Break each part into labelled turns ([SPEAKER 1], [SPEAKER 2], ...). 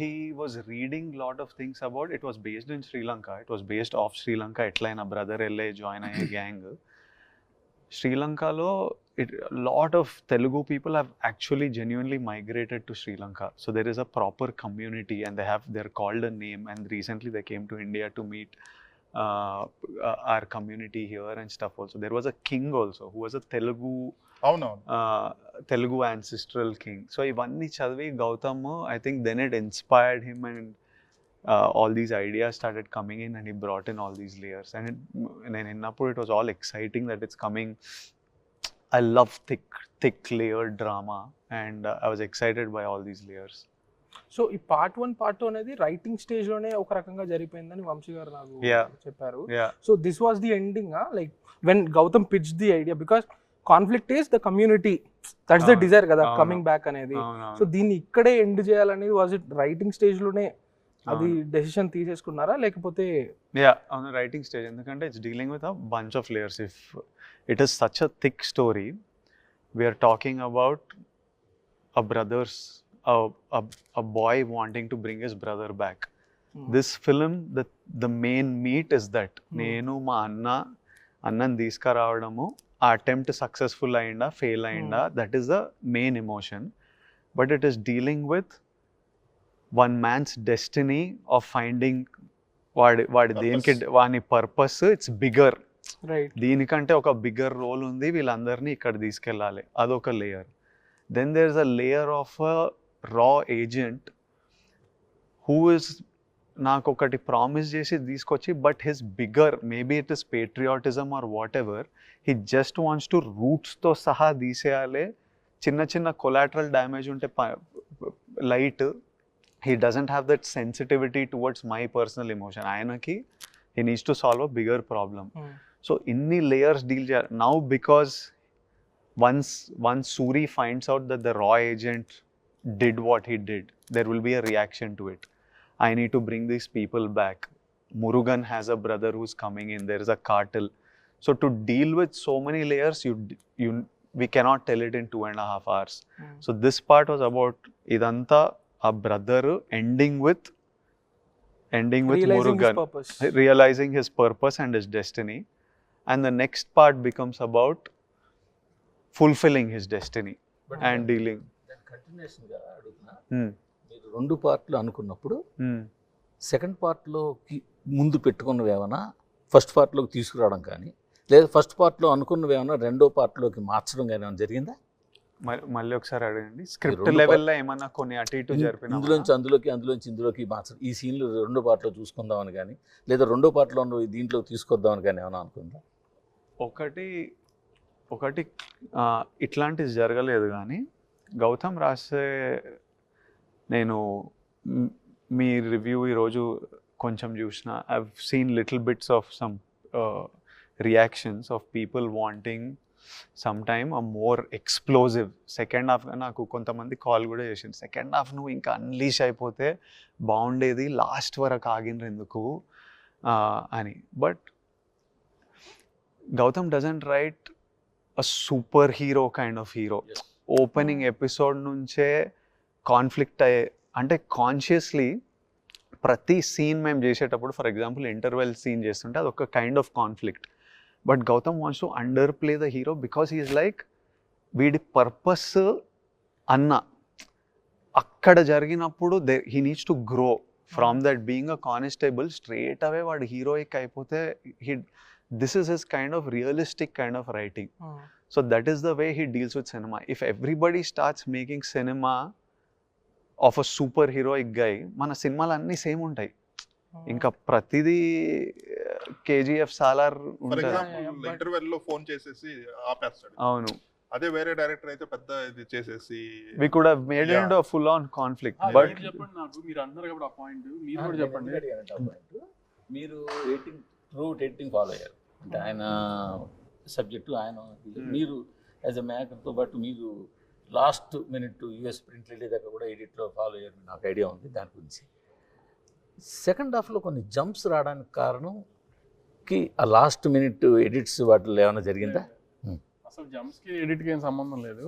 [SPEAKER 1] he was reading lot of things about it was based in Sri Lanka. It was based off Sri Lanka. ఎట్లయినా brother వెళ్ళే join అయ్యే gang శ్రీలంకలో it a lot of Telugu people have actually genuinely migrated to Sri Lanka. So there is a proper community and they have they're called a name and recently they came to India to meet uh, uh, our community here and stuff also. There was a king also who was a Telugu
[SPEAKER 2] అవునవును
[SPEAKER 1] uh, Telugu ancestral king so ఇవన్నీ చదివి Gautam I think then it inspired him and all these start started coming in and ఈ brought in all these layers and it నేను విన్నప్పుడు it was all exciting that it's coming I love thick thick layer drama and I was excited by all these layers
[SPEAKER 3] so ఈ part one part two అనేది writing స్టేజ్లోనే ఒక రకంగా జరిపోయిందని వంశీ గారు నాకు చెప్పారు. So this was the ending like when Gautam pitch the idea because conflict is the community. That's
[SPEAKER 1] the
[SPEAKER 3] desire కదా కమింగ్ బ్యాక్ అనేది. సో దీన్ని ఇక్కడే ఎండ్ చేయాలనేది వాజ్ ఇట్ రైటింగ్ స్టేజ్లోనే అది డెసిషన్ తీసేసుకున్నారా? లేకపోతే
[SPEAKER 1] రైటింగ్ స్టేజ్ ఎందుకంటే it's dealing with bunch of layers if it is such a thick story we're talking about a brothers a boy wanting to bring is brother back this film the main meet is that నేను మా అన్న అన్నం తీసుకురావడము ఆ attempt successful అయిందా fail అయిందా that is the main emotion but it is dealing with one man's destiny of finding వాడి వాడి దేనికి. వాని పర్పస్ ఇట్స్ బిగర్
[SPEAKER 3] రైట్
[SPEAKER 1] దీనికంటే ఒక బిగ్గర్ రోల్ ఉంది వీళ్ళందరినీ ఇక్కడ తీసుకెళ్ళాలి. అదొక layer then there is a layer of a రా ఏజెంట్ హూ ఇస్ నాకు ఒకటి ప్రామిస్ చేసి తీసుకొచ్చి but his bigger maybe it is patriotism or whatever he just wants to రూట్స్తో సహా తీసేయాలి. చిన్న చిన్న కొలాటరల్ డ్యామేజ్ ఉంటే light he doesn't have that sensitivity towards my personal emotion ఆయనకి he needs to solve a bigger problem so ఇన్ని layers deal చేయాలి now because once once Suri finds out that the రా agent did what he did there will be a reaction to it I need to bring these people back. Murugan has a brother who's coming in. There is a cartel. So to deal with so many layers, you you we cannot tell it in two and a half hours. Mm. So this part was about Idanta, a brother, ending with ending
[SPEAKER 3] with
[SPEAKER 1] realizing Murugan, his realizing his purpose and his destiny, and the next part becomes about fulfilling his destiny but and that, dealing.
[SPEAKER 4] That continuation.
[SPEAKER 1] Uh,
[SPEAKER 4] hmm. రెండు పార్ట్లు అనుకున్నప్పుడు. Second పార్ట్లోకి ముందు పెట్టుకున్నవి ఏమైనా first పార్ట్లోకి తీసుకురావడం కానీ లేదా first పార్ట్లో అనుకున్నవి ఏమైనా రెండో పార్ట్లోకి మార్చడం కానీ ఏమైనా జరిగిందా?
[SPEAKER 1] మళ్ళీ ఒకసారి అడగండి. స్క్రిప్ట్ లెవెల్లో ఏమన్నా కొన్ని అటు ఇటు జరిపిన
[SPEAKER 4] ఇందులోంచి అందులోకి అందులోంచి ఇందులోకి మార్చడం. ఈ సీన్లు రెండో పార్ట్లో చూసుకుందామని కానీ లేదా రెండో పార్ట్లో ఉన్న దీంట్లో తీసుకొద్దామని కానీ ఏమైనా అనుకుందా?
[SPEAKER 1] ఒకటి ఒకటి ఇట్లాంటిది జరగలేదు కానీ గౌతమ్ రాసే నేను మ్, రివ్యూ ఈరోజు కొంచెం చూసిన. I seen little bits of some reactions of people wanting some time a more explosive second half నాకు కొంతమంది కాల్ కూడా చేసింది సెకండ్ హాఫ్ నువ్వు ఇంకా అన్లీష్ అయిపోతే బాగుండేది లాస్ట్ వరకు ఆగినరు ఎందుకు? ఆ, అని. But Gautam doesn't write a super hero kind of hero opening episode నుంచే కాన్ఫ్లిక్ట్ అయ్యే అంటే కాన్షియస్లీ ప్రతి సీన్ మేము చేసేటప్పుడు ఫర్ ఎగ్జాంపుల్ ఇంటర్వెల్ సీన్ చేస్తుంటే అది ఒక kind of conflict but Gautam wants to underplay the hero because is like వీడి పర్పస్ అన్న అక్కడ జరిగినప్పుడు they he needs to grow from that being a constable straight away వాడు హీరోయిక్ అయిపోతే he this is his kind of realistic kind of writing so that is the way he deals with cinema if everybody starts making cinema of a super heroic guy మన సినిమాలు అన్నీ same ఉంటాయి. ఇంకా ప్రతిదీ KGF Salaar
[SPEAKER 2] for
[SPEAKER 1] ఉంటుంది
[SPEAKER 2] example
[SPEAKER 3] but-
[SPEAKER 2] ఇంటర్వెల్లో phone చేసేసి ఆపేస్తాడు.
[SPEAKER 1] అవును.
[SPEAKER 2] అదే వేరే డైరెక్టర్ అయితే పెద్ద ఇది చేసేసి
[SPEAKER 1] we could
[SPEAKER 2] have
[SPEAKER 1] made. It full on
[SPEAKER 5] conflict
[SPEAKER 1] but
[SPEAKER 5] మీరు చెప్పండి నాకు మీరు అన్నారు కాబట్టి ఆ పాయింట్ మీరు కూడా చెప్పండి.
[SPEAKER 4] మీరు ఎడిటింగ్ త్రూ ఎడిటింగ్ ఫాలో అయ్యారు. అంటే ఆయన సబ్జెక్టు ఆయన మీరు యాజ్ అ మేకర్తో పాటు మీరు లాస్ట్ మినిట్ యూఎస్ ప్రింట్ వెళ్ళేదాకా కూడా ఎడిట్లో ఫాలో అయ్యారు నాకు ఐడియా ఉంది దాని గురించి. సెకండ్ హాఫ్లో కొన్ని జంప్స్ రావడానికి కారణం కి ఆ లాస్ట్ మినిట్ ఎడిట్స్ వాటిలో ఏమైనా జరిగిందా?
[SPEAKER 5] అసలు జంప్స్కి ఎడిట్కి ఏం సంబంధం లేదు.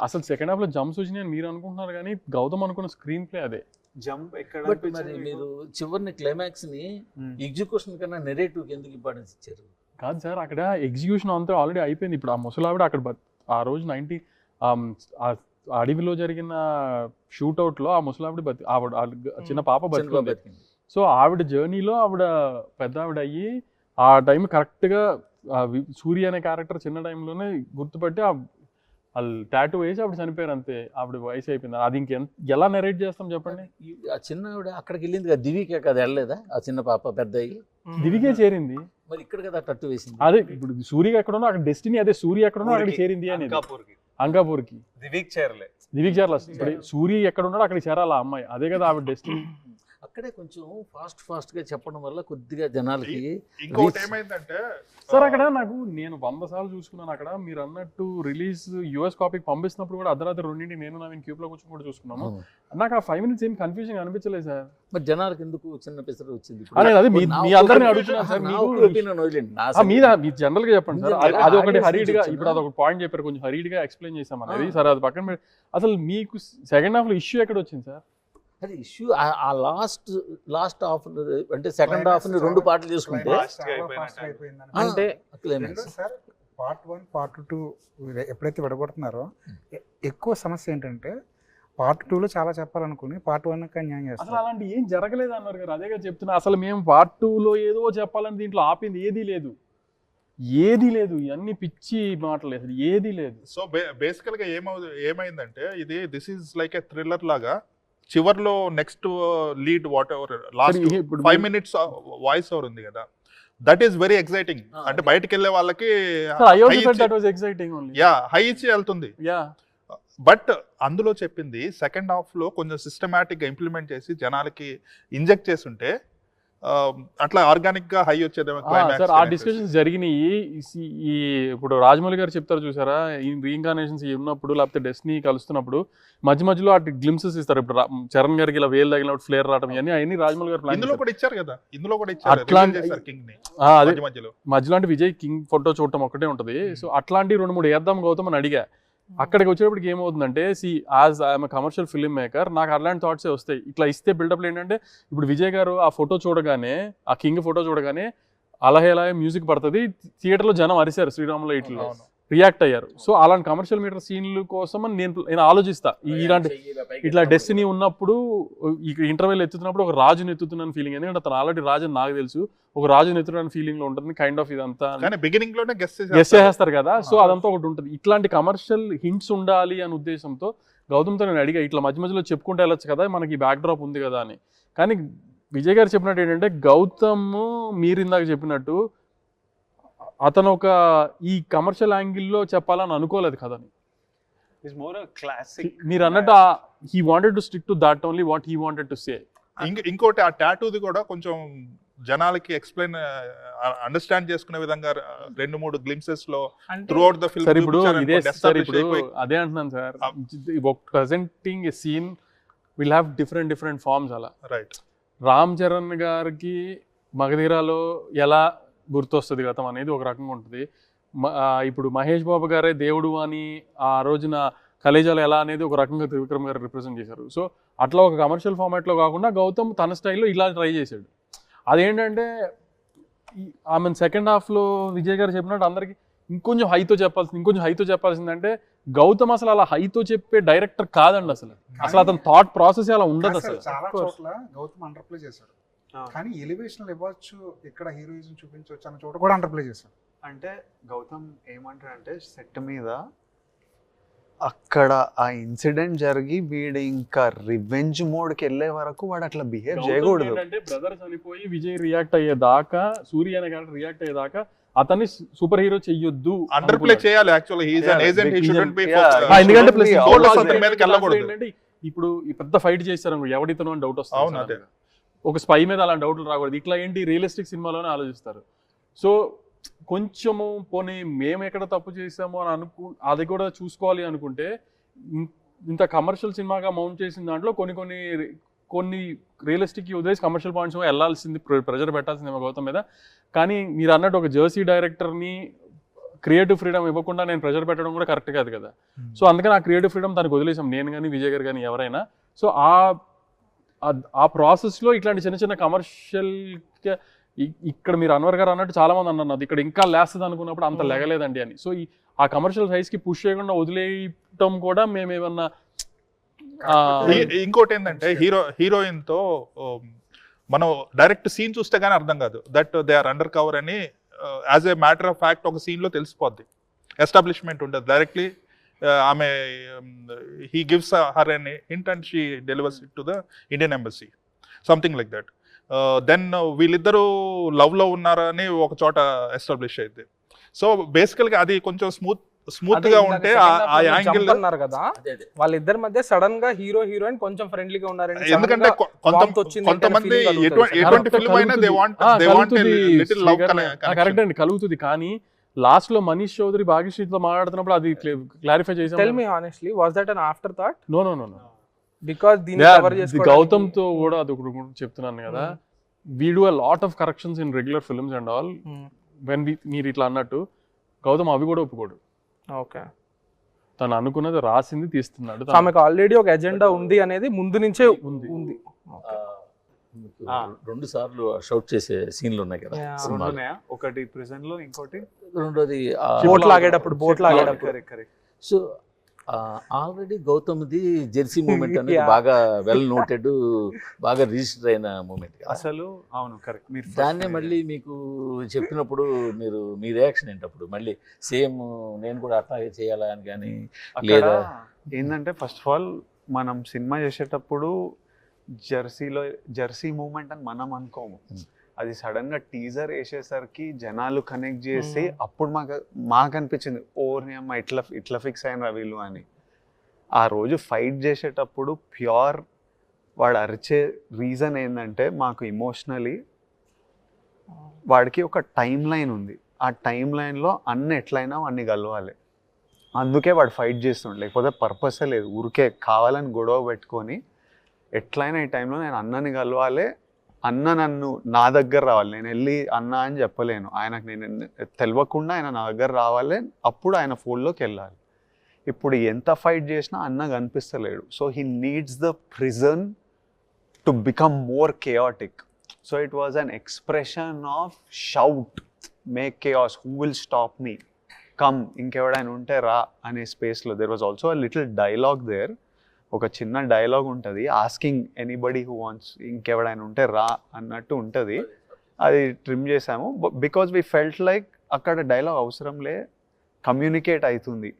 [SPEAKER 5] అసలు సెకండ్ హాఫ్లో జంప్స్ వచ్చినాయని మీరు అనుకుంటున్నారు కానీ గౌతమ్ అనుకున్న స్క్రీన్ ప్లే అదే.
[SPEAKER 1] జంప్ ఎక్కడ
[SPEAKER 4] బట్ మరి మీరు? చివరిని క్లైమాక్స్ని
[SPEAKER 1] Hmm.
[SPEAKER 4] ఎగ్జిక్యూషన్ కన్నా నెరేటివ్ ఎందుకు ఇంపార్టెన్స్ ఇచ్చారు?
[SPEAKER 5] కాదు సార్ అక్కడ ఎగ్జిక్యూషన్ అంతా ఆల్రెడీ అయిపోయింది. ఇప్పుడు ఆ ముసలావిడ అక్కడ ఆ రోజు నైన్టీ అడవిలో జరిగిన షూట్అవుట్లో ఆ ముసలావిడ బతి ఆవిడ చిన్న పాప బతికింది. సో ఆవిడ జర్నీలో ఆవిడ పెద్ద ఆవిడ అయ్యి ఆ టైం కరెక్ట్గా సూర్య అనే క్యారెక్టర్ చిన్న టైంలోనే గుర్తుపట్టి ఆ వాళ్ళు టాటూ వేసి ఆవిడ చనిపోయారు అంతే. ఆవిడ వయసు అయిపోయింది. అది ఇంకెంత ఎలా నెరేట్ చేస్తాం చెప్పండి?
[SPEAKER 4] ఆ చిన్న ఆవిడ అక్కడికి వెళ్ళింది కదా దివికే కదా వెళ్ళలేదా? ఆ చిన్న పాప పెద్ద అయ్యి
[SPEAKER 5] దివికే చేరింది.
[SPEAKER 4] మరి ఇక్కడ కదా టట్టు వేసింది.
[SPEAKER 5] అదే ఇప్పుడు సూర్య ఎక్కడున్నా అక్కడ డెస్టినీ అదే సూర్య ఎక్కడున్నా అక్కడ చేరింది అనేది.
[SPEAKER 1] అంకాపూర్కి. దివిక్ చేరలే.
[SPEAKER 5] దివిక్ చేరాల. ఇప్పుడు సూర్య ఎక్కడ ఉన్నాడో అక్కడికి చేరాలి ఆ అమ్మాయి. అదే కదా ఆవిడ డెస్టినీ
[SPEAKER 4] అక్కడే కొంచెం ఫాస్ట్ ఫాస్ట్గా చెప్పడం వల్ల కొద్దిగా జనాలకి
[SPEAKER 2] ఇంకోటి. ఏమైందంటే
[SPEAKER 5] సార్ అక్కడ నాకు నేను వంద సార్లు చూసుకున్నాను అక్కడ. మీరు అన్నట్టు రిలీజ్ యుఎస్ కాపీకి పంపిస్తున్నప్పుడు కూడా అర్ధరాత్రి రెండింటి నేను నా క్యూబ్లో కూర్చొని కూడా చూసుకున్నాను నాకు ఆ ఫైవ్ మినిట్స్ ఏం కన్ఫ్యూజన్ అనిపించలేదు సార్.
[SPEAKER 4] మరి జనాలకు ఎందుకు చిన్న పిసరు వచ్చింది
[SPEAKER 5] అదే, మీ- అందరిని అడుగుతున్నాను సార్, మీద? మీ జనరల్గా చెప్పండి సార్. అది- ఒకటి
[SPEAKER 4] హరీడ్గా
[SPEAKER 5] ఇప్పుడు అది ఒక పాయింట్ చెప్పారు కొంచెం హరీడ్గా ఎక్స్ప్లెయిన్ చేసాం అనేది సరే అది పక్కన అసలు మీకు సెకండ్ హాఫ్లో ఇష్యూ ఎక్కడ వచ్చింది సార్?
[SPEAKER 4] అది ఇష్యూ ఆ లాస్ట్ లాస్ట్ హాఫ్ అంటే సెకండ్ హాఫ్ని రెండు పాటలు చేసుకుంటే
[SPEAKER 5] అంటే
[SPEAKER 6] sir part one part two ఎప్పుడైతే విడగొడుతున్నారో ఎ- ఎక్కువ సమస్య ఏంటంటే పార్ట్లో చాలా చెప్పాలనుకుని పార్ట్ వన్
[SPEAKER 5] అసలు
[SPEAKER 6] చేస్తారు.
[SPEAKER 5] అలాంటి ఏం జరగలేదు అన్నారు కదా అదే కదా చెప్తున్నా. అసలు మేము పార్ట్లో ఏదో చెప్పాలని దీంట్లో ఆపింది ఏదీ లేదు. ఏది లేదు ఇవన్నీ పిచ్చి మాటలు అసలు ఏది లేదు.
[SPEAKER 2] సో బేసికల్గా ఏమవు ఏమైందంటే ఇది this is like a thriller లాగా చివర్లో next
[SPEAKER 5] lead whatever
[SPEAKER 2] last
[SPEAKER 5] five
[SPEAKER 2] minutes voice over ఉంది కదా. దట్ ఈస్ వెరీ ఎక్సైటింగ్ అంటే. బయటకి వెళ్ళే వాళ్ళకి యా హై ఇచ్చి వెళ్తుంది.
[SPEAKER 5] యా
[SPEAKER 2] బట్ అందులో చెప్పింది సెకండ్ హాఫ్లో కొంచెం సిస్టమేటిక్గా ఇంప్లిమెంట్ చేసి జనాలకి ఇంజెక్ట్ చేసి ఉంటే అట్లా ఆర్గానిక్గా హై వచ్చేదేమో
[SPEAKER 5] సార్ ఆ. డిస్కషన్స్ జరిగినాయి. ఈ- ఇప్పుడు రాజమౌళి గారు చెప్తారు చూసారా? ఈ రీఇన్కార్నేషన్స్ ఉన్నప్పుడు లేకపోతే డెస్నీ కలుస్తున్నప్పుడు మధ్య మధ్యలో అటు గ్లిమ్సెస్ ఇస్తారు. ఇప్పుడు చరణ్ గారికి ఇలా వేలు తగిలినప్పుడు ఫ్లేర్ రావడం ఇవన్నీ అవన్నీ రాజమౌళి గారు
[SPEAKER 2] ఇందులో కూడా ఇచ్చారు కదా? ఇందులో కూడా ఇచ్చారు.
[SPEAKER 5] అట్లా-
[SPEAKER 2] reveal చేశారు కింగ్ని
[SPEAKER 5] అదే.
[SPEAKER 2] మధ్య మధ్యలో.
[SPEAKER 5] మధ్యలో అంటే విజయ్ కింగ్ ఫోటో చూడటం ఒకటే ఉంటుంది. సో అట్లాంటి రెండు మూడు వేద్దాం గౌతమ్ అని అడిగా. అక్కడికి వచ్చేటప్పటికి ఏమవుతుందంటే see as I'm commercial film maker నాకు అలాంటి థాట్సే వస్తాయి. ఇట్లా ఇస్తే బిల్డప్లు ఏంటంటే ఇప్పుడు విజయ్ గారు ఆ ఫోటో చూడగానే ఆ కింగ్ ఫోటో చూడగానే అలహేలా మ్యూజిక్ పడుతుంది. థియేటర్లో జనం అరిశారు శ్రీరాములో ఇట్లో. రియాక్ట్ అయ్యారు. సో అలాంటి కమర్షియల్ మీటర్ సీన్లు కోసం నేను నేను ఆలోచిస్తా. ఈ- ఇలాంటి ఇట్లా డెస్టినీ ఉన్నప్పుడు ఇంటర్వెల్ ఎత్తుతున్నప్పుడు ఒక రాజుని ఎత్తుతున్నాను ఫీలింగ్ ఎందుకంటే అతను ఆల్రెడీ రాజు అని నాకు తెలుసు. ఒక రాజుని ఎత్తుతున్న ఫీలింగ్లో ఉంటుంది. కైండ్ ఆఫ్ ఇదంతా
[SPEAKER 2] కానీ బిగినింగ్లోనే గెస్ట్
[SPEAKER 5] గెస్ చేసేస్తారు కదా. సో అదంతా ఒకటి ఉంటుంది. ఇట్లాంటి కమర్షియల్ హింట్స్ ఉండాలి అనే ఉద్దేశంతో గౌతమ్తో నేను అడిగా ఇట్లా మధ్య మధ్యలో చెప్పుకుంటూ వెళ్ళొచ్చు కదా మనకి బ్యాక్ డ్రాప్ ఉంది కదా అని. కానీ విజయ్ గారు చెప్పినట్టు ఏంటంటే గౌతమ్ మీరు ఇందాక చెప్పినట్టు అతను ఒక ఈ కమర్షియల్ యాంగిల్లో చెప్పాలని అనుకోలేదు కదని
[SPEAKER 1] ఇస్ మోర్ క్లాసిక్
[SPEAKER 5] మీరు అన్నట్టు he wanted to stick to that only what he wanted to say
[SPEAKER 2] ఇంక- ఇంకోటి ఆ టాటూది కూడా కొంచెం జనాలకి ఎక్స్ప్లెయిన్ అండర్స్టాండ్ చేసుకునే విధంగా రెండు మూడు గ్లిమ్సెస్లో throughout the film
[SPEAKER 5] sir ఇప్పుడు ఇదే సార్ ఇప్పుడు అదే అంటున్నాను sir. Presenting a scene will have different different forms అలా.
[SPEAKER 2] రైట్
[SPEAKER 5] రామ్ చరణ్ గారికి మగధీరాలో ఎలా గుర్తొస్తుంది గతం అనేది ఒక రకంగా ఉంటుంది. ఇప్పుడు మహేష్ బాబు గారే దేవుడు అని ఆ రోజున కలేజాలు ఎలా అనేది ఒక రకంగా త్రివిక్రమ్ గారు రిప్రజెంట్ చేశారు. సో అట్లా ఒక కమర్షియల్ ఫార్మాట్లో కాకుండా గౌతమ్ తన స్టైల్లో ఇలా ట్రై చేశాడు. అదేంటంటే ఆమె సెకండ్ హాఫ్లో విజయ్ గారు చెప్పినట్టు అందరికి ఇంకొంచెం హైతో చెప్పాల్సింది ఇంకొంచెం హైతో చెప్పాల్సిందంటే గౌతమ్ అసలు అలా హైతో చెప్పే డైరెక్టర్ కాదండి అసలు. అసలు అతని థాట్ ప్రాసెస్ అలా ఉండదు
[SPEAKER 6] అసలు చాలా. చోట్ల గౌతమ్ అండర్ ప్లే చేశాడు. కానీ ఎలివేషన్ ఇవ్వచ్చు ఇక్కడ హీరోయిజం చూపించవచ్చు అన్న చోట కూడా అండర్ ప్లే చేశాడు
[SPEAKER 1] అంటే గౌతమ్ ఏమంటాడంటే సెట్ మీద అక్కడ ఆ ఇన్సిడెంట్ జరిగి వీడు ఇంకా రివెంజ్ మోడ్కి వెళ్ళే వరకు వాడు అట్లా బిహేవ్ చేయకూడదు
[SPEAKER 5] ఏంటంటే బ్రదర్ చనిపోయి విజయ్ రియాక్ట్ అయ్యేదాకా సూర్య అనే క్యారెక్టర్ రియాక్ట్ అయ్యేదాకా అతన్ని సూపర్ హీరో చెయ్యొద్దు
[SPEAKER 2] అండర్ ప్లే. చేయాలి actually
[SPEAKER 1] he's an Yeah,
[SPEAKER 5] agent he
[SPEAKER 1] shouldn't be
[SPEAKER 5] ఎందుకంటే
[SPEAKER 1] ప్లస్.
[SPEAKER 5] అతని
[SPEAKER 2] మీదకి వెళ్ళకూడదు.
[SPEAKER 5] ఏంటంటే ఇప్పుడు ఈ పెద్ద ఫైట్ చేస్తారు అనుకో ఎవడితను అని డౌట్ వస్తుంది
[SPEAKER 2] అవును. అదే.
[SPEAKER 5] ఒక స్పై మీద అలాంటి డౌట్లు రాకూడదు. ఇట్లా ఏంటి? రియలిస్టిక్ సినిమాలోనే ఆలోచిస్తారు. సో కొంచెము పోనీ మేము ఎక్కడ తప్పు చేసాము అని అనుకు అది కూడా చూసుకోవాలి అనుకుంటే ఇంత కమర్షియల్ సినిమాగా మౌంట్ చేసిన దాంట్లో కొన్ని కొన్ని కొన్ని రియలిస్టిక్ వదిలేసి కమర్షియల్ పాయింట్స్ వెళ్ళాల్సింది ప్రెజర్ పెట్టాల్సింది గౌతమ్ మీద. కానీ మీరు అన్నట్టు ఒక జర్సీ డైరెక్టర్ని క్రియేటివ్ ఫ్రీడమ్ ఇవ్వకుండా నేను ప్రెజర్ పెట్టడం కూడా కరెక్ట్ కాదు కదా. సో అందుకని ఆ క్రియేటివ్ ఫ్రీడమ్ తనకు వదిలేసాం. నేను కానీ విజయ్ గారు కానీ ఎవరైనా. సో ఆ ఆ- ప్రాసెస్లో ఇట్లాంటి చిన్న చిన్న కమర్షియల్ ఇక్కడ మీరు అన్వర్ గారు అన్నట్టు చాలా మంది అన్నారు "అది ఇక్కడ ఇంకా లేస్తుంది అనుకున్నప్పుడు అంత. లెగలేదండి అని. సో ఆ కమర్షియల్ సైజ్కి పుష్ చేయకుండా వదిలేయటం కూడా మేము ఏమన్నా
[SPEAKER 2] ఇంకోటి ఏంటంటే హీరో హీరోయిన్తో మనం డైరెక్ట్ సీన్ చూస్తే గానీ అర్థం కాదు. That they are undercover అని as a matter of fact ఒక scene లో తెలిసిపోద్ది. ఎస్టాబ్లిష్మెంట్ ఉంటుంది డైరెక్ట్లీ ఆమె హీ గివ్స్ హర్ అని hint and she delivers it to the Indian embassy something like that then వీళ్ళిద్దరూ లవ్లో ఉన్నారని ఒక చోట ఎస్టాబ్లిష్ అయింది. సో బేసికల్గా అది కొంచెం స్మూత్
[SPEAKER 3] స్మూత్గా
[SPEAKER 2] ఉంటే ఆ- యాంగిల్
[SPEAKER 3] అన్నారు కదా వాళ్ళిద్దరి మధ్య సడన్గా హీరో హీరోయిన్ కొంచెం ఫ్రెండ్లీగా ఉన్నారండి
[SPEAKER 2] ఎందుకంటే కొంతమంది ఎటువంటి ఫిల్మ్ అయినా they.
[SPEAKER 5] Want
[SPEAKER 2] they want
[SPEAKER 5] little love correct అండి కలుగుతుంది కానీ లాస్ట్లో మనీష్ చౌదరి భాగ్యశ్రీతో మాట్లాడుతున్నప్పుడు అది క్లారిఫై
[SPEAKER 3] టెల్
[SPEAKER 5] చేసాం
[SPEAKER 3] me honestly was that an afterthought
[SPEAKER 5] no no no no
[SPEAKER 3] because దీన్ని కవర్
[SPEAKER 5] గౌతమ్తో కూడా అది ఒకటి చెప్తున్నాను కదా. We do a lot of corrections in regular films and all when మీరు ఇట్లా అన్నట్టు గౌతమ్ అవి కూడా ఒప్పుకోడు.
[SPEAKER 3] ఓకే
[SPEAKER 5] తను అనుకున్నది రాసింది తీస్తున్నాడు.
[SPEAKER 3] ఆమెకు ఆల్రెడీ ఒక ఎజెండా ఉంది అనేది ముందు నుంచే
[SPEAKER 5] ఉంది.
[SPEAKER 3] ఉంది.
[SPEAKER 4] రెండు సార్లు షౌట్ చేసే సీన్లు ఉన్నాయి కదా
[SPEAKER 1] ఉన్నాయా ఒకటి ప్రిజన్లో ఇంకోటి?
[SPEAKER 4] రెండోది
[SPEAKER 3] బోట్ లాగేటప్పుడు బోట్ లాగేటప్పుడు.
[SPEAKER 4] సో ఆల్రెడీ గౌతమ్ది జెర్సీ మూమెంట్ అనేది. బాగా వెల్ నోటెడ్ బాగా రిజిస్టర్ అయిన మూమెంట్
[SPEAKER 1] అసలు అవును కరెక్ట్. మీరు
[SPEAKER 4] దాన్నే మళ్ళీ మీకు చెప్పినప్పుడు మీరు మీ రియాక్షన్ ఏంటప్పుడు? మళ్ళీ సేమ్ నేను కూడా అట్లాగే చేయాలా అని కానీ
[SPEAKER 1] అక్కడ
[SPEAKER 4] లేదా?
[SPEAKER 1] ఏంటంటే ఫస్ట్ ఆఫ్ ఆల్ మనం సినిమా చేసేటప్పుడు జెర్సీలో జెర్సీ మూమెంట్ అని మనం అనుకోము. అది సడన్గా టీజర్ వేసేసరికి జనాలు కనెక్ట్ చేసి. అప్పుడు మాకు మాకు అనిపించింది ఓర్ని అమ్మ ఇట్లా ఇట్లా ఫిక్స్ అయిన వీళ్ళు అని. ఆ రోజు ఫైట్ చేసేటప్పుడు ప్యూర్ వాడు అరిచే రీజన్ ఏంటంటే మాకు ఇమోషనలీ వాడికి ఒక టైం లైన్ ఉంది. ఆ టైం లైన్లో అన్ని ఎట్లయినా అన్ని కలవాలి. అందుకే వాడు ఫైట్ చేస్తుండే. లేకపోతే పర్పసే లేదు. ఊరికే కావాలని గొడవ పెట్టుకొని ఎట్లయినా ఈ టైంలో నేను అన్నని కలవాలి అన్న నన్ను నా దగ్గర రావాలి. నేను వెళ్ళి అన్న అని చెప్పలేను. ఆయనకు నేను తెలియకుండా ఆయన నా దగ్గర రావాలి. అప్పుడు ఆయన ఫోన్లోకి వెళ్ళాలి. ఇప్పుడు ఎంత ఫైట్ చేసినా అన్న కనిపిస్తలేడు. So he needs the prison to become more chaotic so it was an expression of shout make chaos who will stop me come ఇంకెవడైనా ఉంటే రా అనే స్పేస్లో there was also a little dialogue there ఒక చిన్న dialogue ఉంటుంది. Asking anybody who wants ఇంకెవడైనా ఉంటే రా అన్నట్టు ఉంటుంది. అది ట్రిమ్ చేసాము. బికాజ్ వి ఫెల్ట్ లైక్ అక్కడ డైలాగ్ అవసరంలే కమ్యూనికేట్ అవుతుంది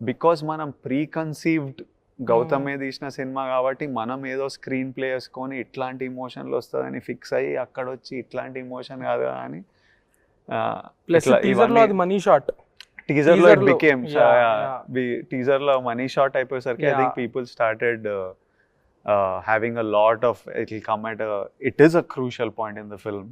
[SPEAKER 1] బికాజ్ మనం ప్రీ కన్సీవ్డ్ గౌతమే తీసిన సినిమా కాబట్టి మనం ఏదో స్క్రీన్ ప్లే వేసుకొని ఇట్లాంటి ఇమోషన్లు వస్తుందని ఫిక్స్ అయ్యి అక్కడ వచ్చి ఇట్లాంటి ఇమోషన్ కాదు అని
[SPEAKER 3] ప్లస్ టీజర్లో అది money shot
[SPEAKER 1] టీజర్ లో
[SPEAKER 3] teaser
[SPEAKER 1] ఇట్
[SPEAKER 3] లో,
[SPEAKER 1] బికేమ్
[SPEAKER 3] yeah, yeah.
[SPEAKER 1] టీజర్ లో మనీ షాట్ అయిపోయేసరికి I
[SPEAKER 3] Yeah.
[SPEAKER 1] Think people started having a lot of it will come at it is a crucial point in the film